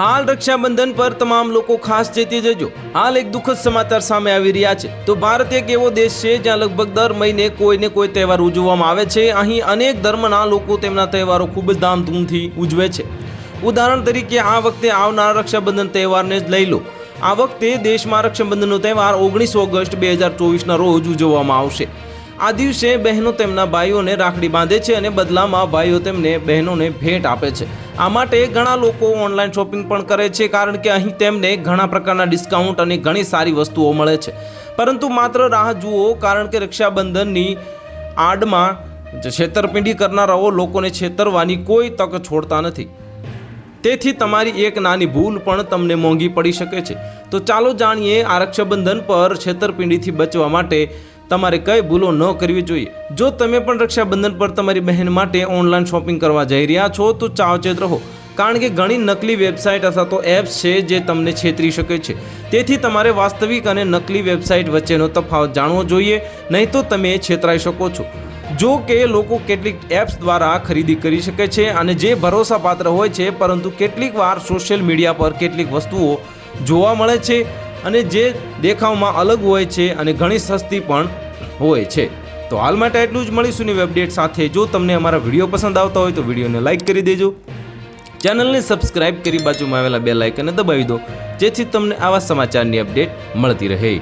હાલ રક્ષાબંધન પર તમામ લોકો ખાસ ચેતી જજો. હાલ એક દુઃખદ સમાચાર સામે આવી રહ્યા છે. તો ભારત એક એવો દેશ છે જ્યાં લગભગ દર મહિને કોઈને કોઈ તહેવાર ઉજવવામાં આવે છે. અહીં અનેક ધર્મના લોકો તેમના તહેવારો ખૂબ જ ધામધૂમથી ઉજવે છે. ઉદાહરણ તરીકે આ વખતે આવનાર રક્ષાબંધન તહેવારને જ લઈ લો. આ વખતે દેશમાં રક્ષાબંધનનો તહેવાર ઓગણીસ ઓગસ્ટ બે હજાર ચોવીસના રોજ ઉજવવામાં આવશે. આ દિવસે બહેનો તેમના ભાઈઓને રાખડી બાંધે છે અને બદલામાં ભાઈઓ તેમને બહેનોને ભેટ આપે છે. આ માટે ઘણા લોકો ઓનલાઈન શોપિંગ પણ કરે છે કારણ કે અહીં તેમને ઘણા પ્રકારના ડિસ્કાઉન્ટ અને ઘણી સારી વસ્તુઓ મળે છે. પરંતુ માત્ર રાહ જુઓ કારણ કે રક્ષાબંધનની આડમાં છેતરપિંડી કરનારાઓ લોકોને છેતરવાની કોઈ તક છોડતા નથી. તેથી તમારી એક નાની ભૂલ પણ તમને મોંઘી પડી શકે છે. તો ચાલો જાણીએ આ રક્ષાબંધન પર છેતરપિંડીથી બચવા માટે તમારે કઈ ભૂલો ન કરવી જોઈએ. જો તમે પણ રક્ષાબંધન પર તમારી બહેન માટે ઓનલાઈન શોપિંગ કરવા જઈ રહ્યા છો, તો સાવચેત રહો. કારણ કે ઘણી નકલી વેબસાઇટ અથવા તો એપ્સ છે જે તમને છેતરી શકે છે. તેથી તમારે વાસ્તવિક અને નકલી વેબસાઇટ વચ્ચેનો તફાવત જાણવો જોઈએ, નહીં તો તમે છેતરાઈ શકો છો. જો કે લોકો કેટલીક એપ્સ દ્વારા ખરીદી કરી શકે છે અને જે ભરોસાપાત્ર હોય છે, પરંતુ કેટલીક વાર સોશિયલ મીડિયા પર કેટલીક વસ્તુઓ જોવા મળે છે. અને જે દેખાવમાં અલગ હોય છે અને ઘણી સસ્તી પણ હોય છે. તો હાલ માટે એટલું જ. મળીશું ની અપડેટ સાથે. જો તમને અમારા વીડિયો પસંદ આવતા હોય તો વિડીયોને લાઇક કરી દેજો. ચેનલને સબસ્ક્રાઇબ કરી બાજુમાં આવેલા બે લાઇકને દબાવી દો. જેથી તમને આવા સમાચારની અપડેટ મળતી રહે.